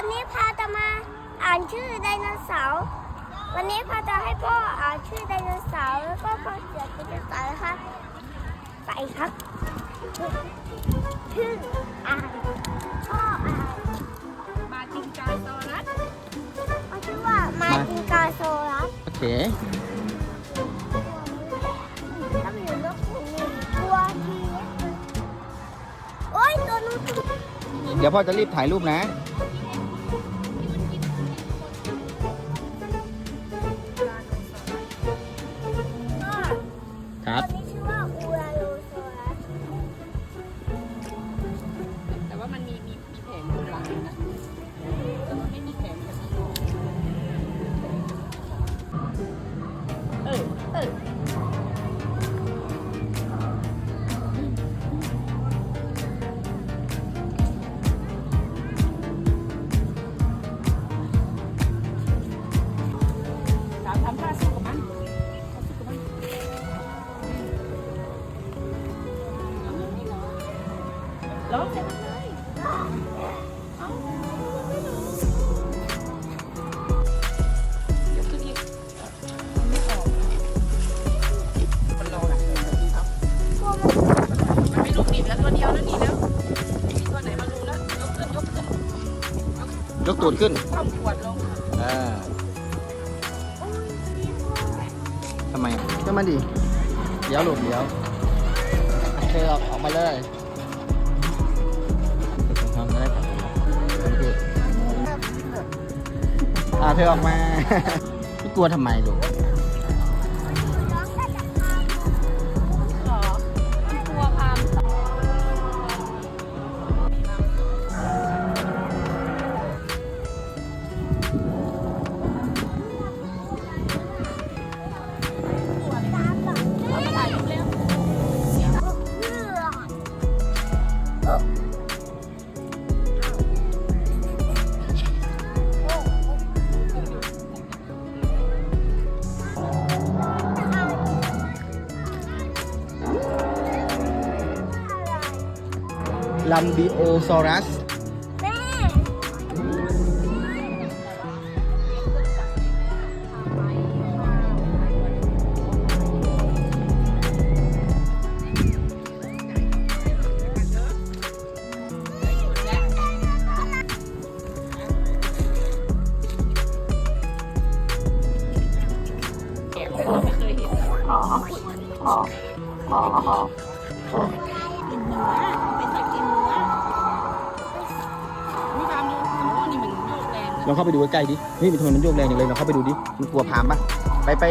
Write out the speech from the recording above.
วันนี้พาจะมาอ่านชื่อไดโนเสาร์ วันนี้พาจะให้พ่ออ่านชื่อไดโนเสาร์แล้วก็พ่อเสือไดโนเสาร์นะคะไปครับชื่ออ่านพ่ออ่านมาจิงกาโซรัสเขาชื่อว่ามาจิงกาโซรัสโอเคถ้ามีนกตัวนี้ตัวทีโอ้ยตัวนู้นตัวเดี๋ยวพ่อจะรีบถ่ายรูปนะ ร้องเสร็จเลยเอาเดี๋ยวขึ้นอีกมันไม่ออกมันรอหลังเลยครับพวกมันมันไม่ลูกดิบแล้วตัวเดียวแล้วนี่แล้วตัวไหนมาดูแล้วยกขึ้นยกขึ้นยกตูดขึ้น คว่ำขวดลงอ่าทำไมก็มาดิเดี๋ยวหลุดเดี๋ยวเธอออกออกมาเลย อ่าเธอออกมา พี่กลัวทำไมลูก ลัมบิโอ ลองเข้าไปดูใกล้ๆดินี่มันทำไมมันโยกแรงอย่างเลยลองเข้าไปดูดิมันกลัวพามปะไปไป